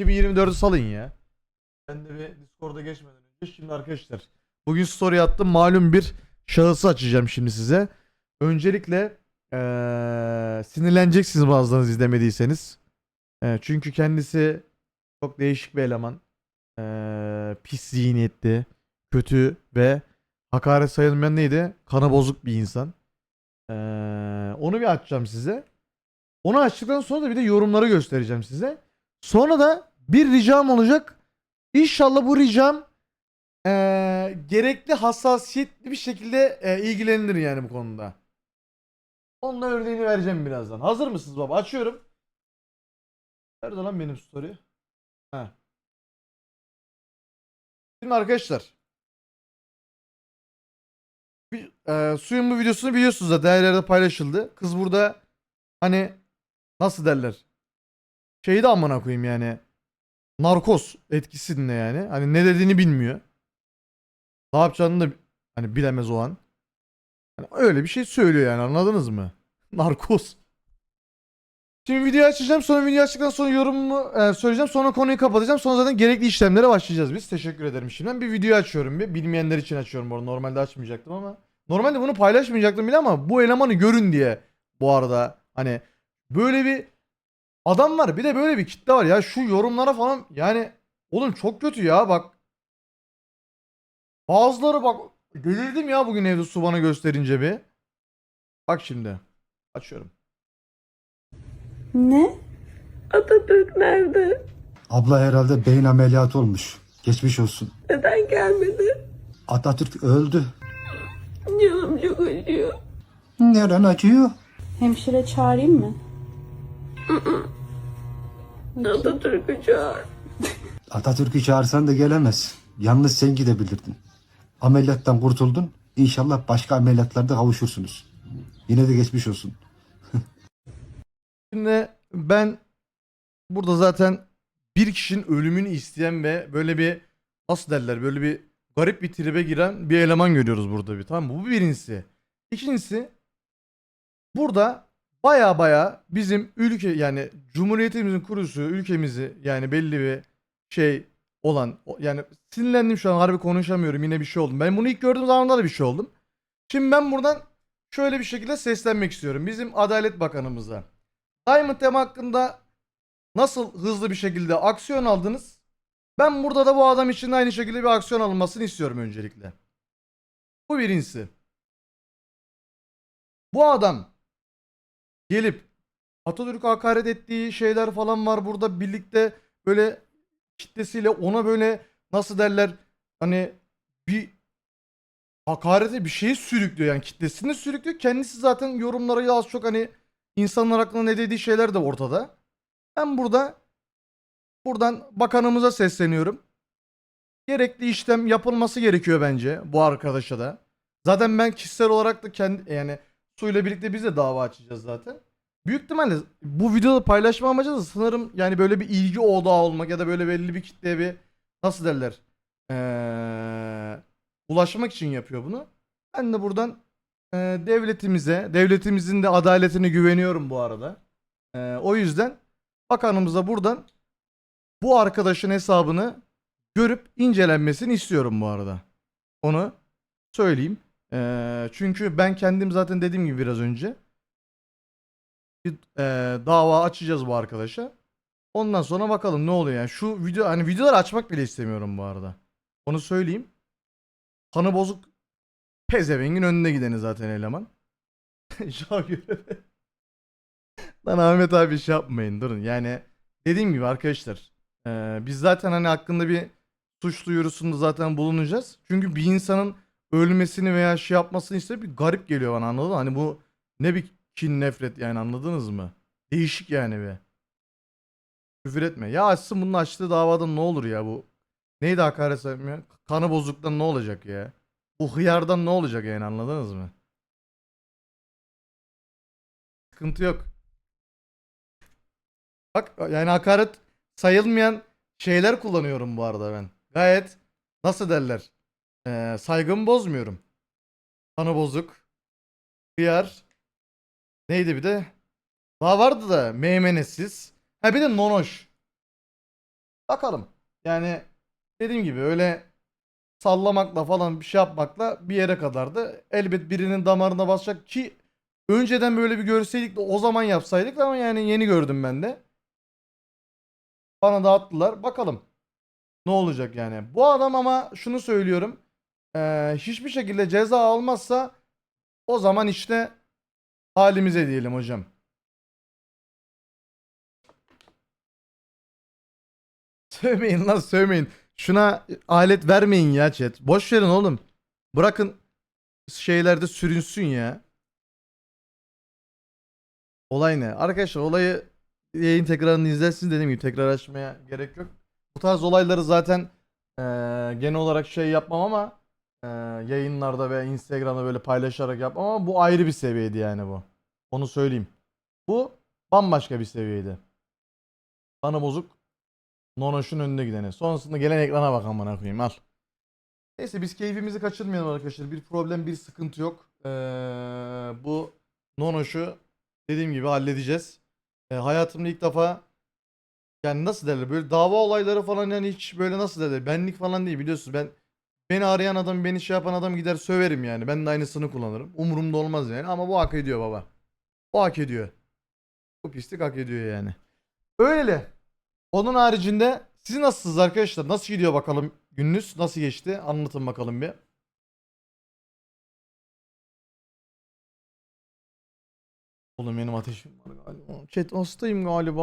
2024'ü salın ya. Ben de bir Discord'a geçmeden önce şimdi arkadaşlar. Bugün story attım. Malum bir şahısı açacağım şimdi size. Öncelikle eee sinirleneceksiniz bazılarınız izlemediyseniz. Eee, çünkü kendisi çok değişik bir eleman. Eee, pis zihniyetli, kötü ve hakaret sayılmayan neydi? Kana bozuk bir insan. Eee, onu bir açacağım size. Onu açtıktan sonra da bir de yorumları göstereceğim size. Sonra da bir ricam olacak. İnşallah bu ricam eee, gerekli hassasiyetli bir şekilde eee, ilgilenilir yani bu konuda. Onun da örneğini vereceğim birazdan. Hazır mısınız baba? Açıyorum. Nerede lan benim story? Ha. Şimdi arkadaşlar. Bir, eee, suyun bu videosunu biliyorsunuz da değerlerde paylaşıldı. Kız burada hani nasıl derler? Şeyi de amına koyayım yani. Narkoz etkisinde yani. Hani ne dediğini bilmiyor. Ne yapacağını da hani bilemez o an. Hani öyle bir şey söylüyor yani anladınız mı? Narkoz. Şimdi videoyu açacağım. Sonra video açtıktan sonra yorumumu e, söyleyeceğim. Sonra konuyu kapatacağım. Sonra zaten gerekli işlemlere başlayacağız biz. Teşekkür ederim şimdiden. Bir video açıyorum bir. Bilmeyenler için açıyorum bu arada. Normalde açmayacaktım ama. Normalde bunu paylaşmayacaktım bile ama bu elemanı görün diye bu arada. Hani böyle bir adam var. Bir de böyle bir kitle var ya. Şu yorumlara falan yani oğlum çok kötü ya bak. Bazıları bak delirdim ya bugün evde su bana gösterince bir. Bak şimdi. Açıyorum. Ne? Atatürk nerede? Abla herhalde beyin ameliyatı olmuş. Geçmiş olsun. Neden gelmedi? Atatürk öldü. Canım çok acıyor. Neren acıyor? Hemşire çağırayım mı? Atatürk'ü çağır. Atatürk'ü çağırsan da gelemez. Yalnız sen gidebilirdin. Ameliyattan kurtuldun. İnşallah başka ameliyatlarda kavuşursunuz. Yine de geçmiş olsun. Şimdi ben burada zaten bir kişinin ölümünü isteyen ve böyle bir nasıl derler böyle bir garip bir tribe giren bir eleman görüyoruz burada bir tamam mı? Bu birincisi. İkincisi burada baya baya bizim ülke yani cumhuriyetimizin kurucusu ülkemizi yani belli bir şey olan yani sinirlendim şu an harbi konuşamıyorum yine bir şey oldum. Ben bunu ilk gördüğüm zamanlarda da bir şey oldum. Şimdi ben buradan şöyle bir şekilde seslenmek istiyorum. Bizim Adalet Bakanımıza. Diamond Tema hakkında nasıl hızlı bir şekilde aksiyon aldınız? Ben burada da bu adam için de aynı şekilde bir aksiyon alınmasını istiyorum öncelikle. Bu birincisi. Bu adam gelip Atatürk'e hakaret ettiği şeyler falan var burada birlikte böyle kitlesiyle ona böyle nasıl derler hani bir hakarete bir şeyi sürüklüyor yani kitlesini sürüklüyor. Kendisi zaten yorumları az çok hani insanlar hakkında ne dediği şeyler de ortada. Ben burada buradan bakanımıza sesleniyorum. Gerekli işlem yapılması gerekiyor bence bu arkadaşa da. Zaten ben kişisel olarak da kendi yani suyla birlikte biz de dava açacağız zaten. Büyük ihtimalle bu videoda paylaşma amacı da sanırım yani böyle bir ilgi odağı olmak ya da böyle belli bir kitleye bir nasıl derler ee, ulaşmak için yapıyor bunu. Ben de buradan e, devletimize, devletimizin de adaletine güveniyorum bu arada. E, o yüzden bakanımıza buradan bu arkadaşın hesabını görüp incelenmesini istiyorum bu arada. Onu söyleyeyim. E, çünkü ben kendim zaten dediğim gibi biraz önce bir e, dava açacağız bu arkadaşa. Ondan sonra bakalım ne oluyor yani. Şu video hani videolar açmak bile istemiyorum bu arada. Onu söyleyeyim. Kanı bozuk Pezevengin önünde gideni zaten eleman. Lan Ahmet abi şey yapmayın durun. Yani dediğim gibi arkadaşlar. eee, biz zaten hani hakkında bir suç duyurusunda zaten bulunacağız. Çünkü bir insanın ölmesini veya şey yapmasını ise bir garip geliyor bana anladın mı? Hani bu ne bir kin nefret yani anladınız mı? Değişik yani be. Küfür etme. Ya açsın bunun açtığı davada ne olur ya bu. Neydi hakaret saymıyor? Kanı bozuktan ne olacak ya? Bu hıyardan ne olacak yani anladınız mı? Sıkıntı yok. Bak yani hakaret sayılmayan şeyler kullanıyorum bu arada ben. Gayet nasıl derler? Ee, saygımı bozmuyorum. Kanı bozuk. Hıyar. Neydi bir de? Daha vardı da meymenetsiz. Ha bir de nonoş. Bakalım. Yani dediğim gibi öyle sallamakla falan bir şey yapmakla bir yere kadardı. Elbet birinin damarına basacak ki önceden böyle bir görseydik de o zaman yapsaydık ama yani yeni gördüm ben de. Bana da attılar. Bakalım. Ne olacak yani. Bu adam ama şunu söylüyorum. Eee, hiçbir şekilde ceza almazsa o zaman işte halimize diyelim hocam. Sövmeyin lan sövmeyin. Şuna alet vermeyin ya chat. Boş verin oğlum. Bırakın şeylerde sürünsün ya. Olay ne? Arkadaşlar olayı yayın tekrarını izlersiniz dediğim gibi tekrar açmaya gerek yok. Bu tarz olayları zaten eee, genel olarak şey yapmam ama eee, yayınlarda ve Instagram'da böyle paylaşarak yapmam ama bu ayrı bir seviyeydi yani bu. Onu söyleyeyim. Bu bambaşka bir seviyeydi. Bana bozuk Nonoş'un önüne gideni. Sonrasında gelen ekrana bak amına koyayım al. Neyse biz keyfimizi kaçırmayalım arkadaşlar. Bir problem, bir sıkıntı yok. Ee, bu Nonoş'u dediğim gibi halledeceğiz. Ee, hayatımda ilk defa yani nasıl derler böyle dava olayları falan yani hiç böyle nasıl derler benlik falan değil biliyorsunuz ben beni arayan adam beni şey yapan adam gider söverim yani. Ben de aynısını kullanırım. Umurumda olmaz yani. Ama bu hak ediyor baba. O hak ediyor. Bu pislik hak ediyor yani. Öyle. Onun haricinde siz nasılsınız arkadaşlar? Nasıl gidiyor bakalım gününüz? Nasıl geçti? Anlatın bakalım bir. Oğlum benim ateşim var galiba. Chat hastayım galiba.